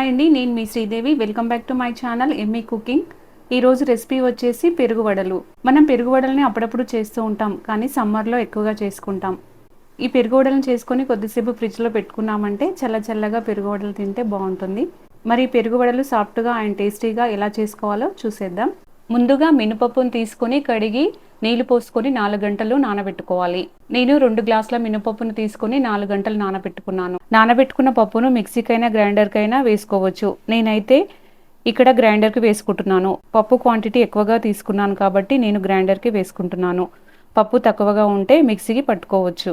Hi అండి నేను మీ Sridevi. Welcome back to my channel ME cooking ఈరోజు రెసిపీ వచ్చేసి పెరుగు వడలు మనం పెరుగువడల్ని అప్పుడప్పుడు చేస్తూ ఉంటాం కానీ సమ్మర్లో ఎక్కువగా చేసుకుంటాం. ఈ పెరుగు వడలను చేసుకొని కొద్దిసేపు ఫ్రిడ్జ్లో పెట్టుకున్నామంటే చల్ల చల్లగా పెరుగు వడలు తింటే బాగుంటుంది. మరి పెరుగువడలు పెరుగు వడలు సాఫ్ట్గా అండ్ టేస్టీగా ఎలా చేసుకోవాలో చూసేద్దాం. ముందుగా మినపప్పును తీసుకొని కడిగి నీళ్ళు పోసుకొని నాలుగు గంటలు నానబెట్టుకోవాలి. నేను రెండు గ్లాసుల మినపప్పును తీసుకొని నాలుగు గంటలు నానబెట్టుకున్నాను. నానబెట్టుకున్న పప్పును మిక్సీకైనా గ్రైండర్కైనా వేసుకోవచ్చు. నేనైతే ఇక్కడ గ్రైండర్కి వేసుకుంటున్నాను. పప్పు క్వాంటిటీ ఎక్కువగా తీసుకున్నాను కాబట్టి నేను గ్రైండర్కి వేసుకుంటున్నాను. పప్పు తక్కువగా ఉంటే మిక్సీకి పట్టుకోవచ్చు.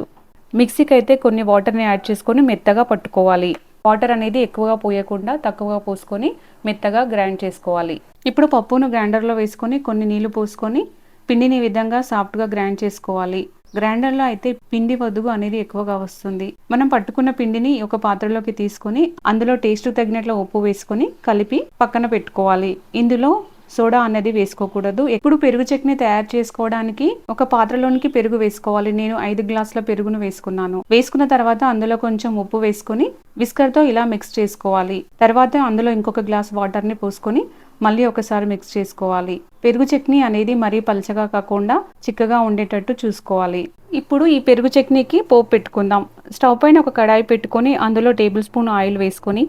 మిక్సీకి అయితే కొన్ని వాటర్ని యాడ్ చేసుకొని మెత్తగా పట్టుకోవాలి. వాటర్ అనేది ఎక్కువగా పోయకుండా తక్కువగా పోసుకొని మెత్తగా గ్రైండ్ చేసుకోవాలి. ఇప్పుడు పప్పును గ్రైండర్లో వేసుకొని కొన్ని నీళ్ళు పోసుకొని పిండిని ఈ విధంగా సాఫ్ట్గా గ్రైండ్ చేసుకోవాలి. గ్రైండర్లో అయితే పిండి వదుగు అనేది ఎక్కువగా వస్తుంది. మనం పట్టుకున్న పిండిని ఒక పాత్రలోకి తీసుకొని అందులో టేస్ట్ తగినట్లు ఉప్పు వేసుకొని కలిపి పక్కన పెట్టుకోవాలి. ఇందులో సోడా అనేది వేసుకోకూడదు. ఎప్పుడు పెరుగు చట్నీ తయారు చేసుకోవడానికి ఒక పాత్రలోనికి పెరుగు వేసుకోవాలి. నేను ఐదు గ్లాసుల పెరుగును వేసుకున్నాను. వేసుకున్న తర్వాత అందులో కొంచెం ఉప్పు వేసుకొని విస్కర్తో ఇలా మిక్స్ చేసుకోవాలి. తర్వాత అందులో ఇంకొక గ్లాస్ వాటర్ని పోసుకొని మళ్ళీ ఒకసారి మిక్స్ చేసుకోవాలి. పెరుగు చట్నీ అనేది మరీ పలచగా కాకుండా చిక్కగా ఉండేటట్టు చూసుకోవాలి. ఇప్పుడు ఈ పెరుగు చట్నీకి పోపు పెట్టుకుందాం. స్టవ్ పైన ఒక కడాయి పెట్టుకొని అందులో టేబుల్ స్పూన్ ఆయిల్ వేసుకొని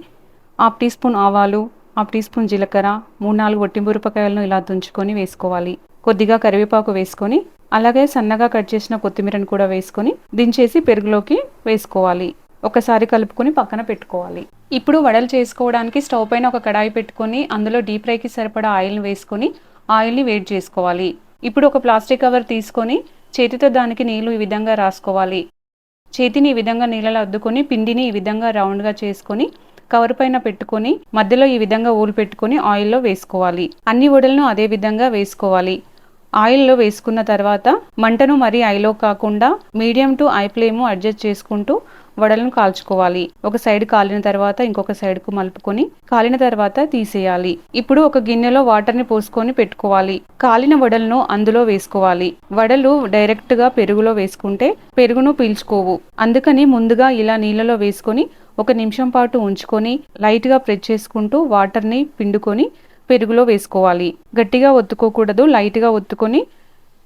హాఫ్ టీ స్పూన్ ఆవాలు హాఫ్ టీ స్పూన్ జీలకర్ర మూడు నాలుగు ఒట్టిమిరపకాయలను ఇలా తుంచుకొని వేసుకోవాలి. కొద్దిగా కరివేపాకు వేసుకొని అలాగే సన్నగా కట్ చేసిన కొత్తిమీరను కూడా వేసుకొని దించేసి పెరుగులోకి వేసుకోవాలి. ఒకసారి కలుపుకొని పక్కన పెట్టుకోవాలి. ఇప్పుడు వడలు చేసుకోవడానికి స్టవ్ పైన ఒక కడాయి పెట్టుకొని అందులో డీప్ ఫ్రైకి సరిపడా ఆయిల్ని వేసుకొని ఆయిల్ని వేడి చేసుకోవాలి. ఇప్పుడు ఒక ప్లాస్టిక్ కవర్ తీసుకొని చేతితో దానికి నీళ్ళు ఈ విధంగా రాసుకోవాలి. చేతిని ఈ విధంగా నీళ్ళలో అద్దుకొని పిండిని ఈ విధంగా రౌండ్గా చేసుకొని కవర్ పైన పెట్టుకొని మధ్యలో ఈ విధంగా ఊలు పెట్టుకొని ఆయిల్లో వేసుకోవాలి. అన్ని వడలను అదే విధంగా వేసుకోవాలి. ఆయిల్లో వేసుకున్న తర్వాత మంటను మరీ ఐలో కాకుండా medium to high flame adjust చేసుకుంటూ వడలను కాల్చుకోవాలి. ఒక సైడ్ కాలిన తర్వాత ఇంకొక సైడ్కు మలుపుకొని కాలిన తర్వాత తీసేయాలి. ఇప్పుడు ఒక గిన్నెలో వాటర్ని పోసుకొని పెట్టుకోవాలి. కాలిన వడలను అందులో వేసుకోవాలి. వడలు డైరెక్ట్గా పెరుగులో వేసుకుంటే పెరుగును పీల్చుకోవు. అందుకని ముందుగా ఇలా నీళ్ళలో వేసుకొని ఒక నిమిషం పాటు ఉంచుకొని లైట్గా ప్రెస్ చేసుకుంటూ వాటర్ని పిండుకొని పెరుగులో వేసుకోవాలి. గట్టిగా ఒత్తుకోకూడదు లైట్గా ఒత్తుకొని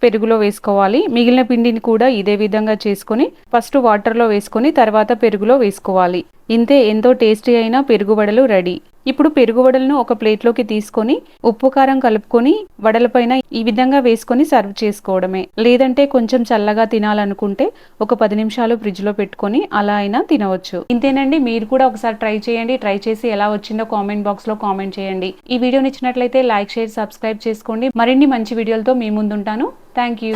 పెరుగులో వేసుకోవాలి. మిగిలిన పిండిని కూడా ఇదే విధంగా చేసుకొని ఫస్ట్ వాటర్లో వేసుకొని తర్వాత పెరుగులో వేసుకోవాలి. ఇంతే ఎంతో టేస్టీ అయిన పెరుగు వడలు రెడీ. ఇప్పుడు పెరుగు వడలను ఒక ప్లేట్లోకి తీసుకొని ఉప్పు కారం కలుపుకొని వడలపైన ఈ విధంగా వేసుకొని సర్వ్ చేసుకోవడమే. లేదంటే కొంచెం చల్లగా తినాలనుకుంటే ఒక పది నిమిషాలు ఫ్రిడ్జ్లో పెట్టుకొని అలా అయినా తినవచ్చు. ఇంతేనండి మీరు కూడా ఒకసారి ట్రై చేయండి. ట్రై చేసి ఎలా వచ్చిందో కామెంట్ బాక్స్లో కామెంట్ చేయండి. ఈ వీడియో నచ్చినట్లయితే లైక్ షేర్ సబ్స్క్రైబ్ చేసుకోండి. మరిన్ని మంచి వీడియోలతో మీ ముందుంటాను. Thank you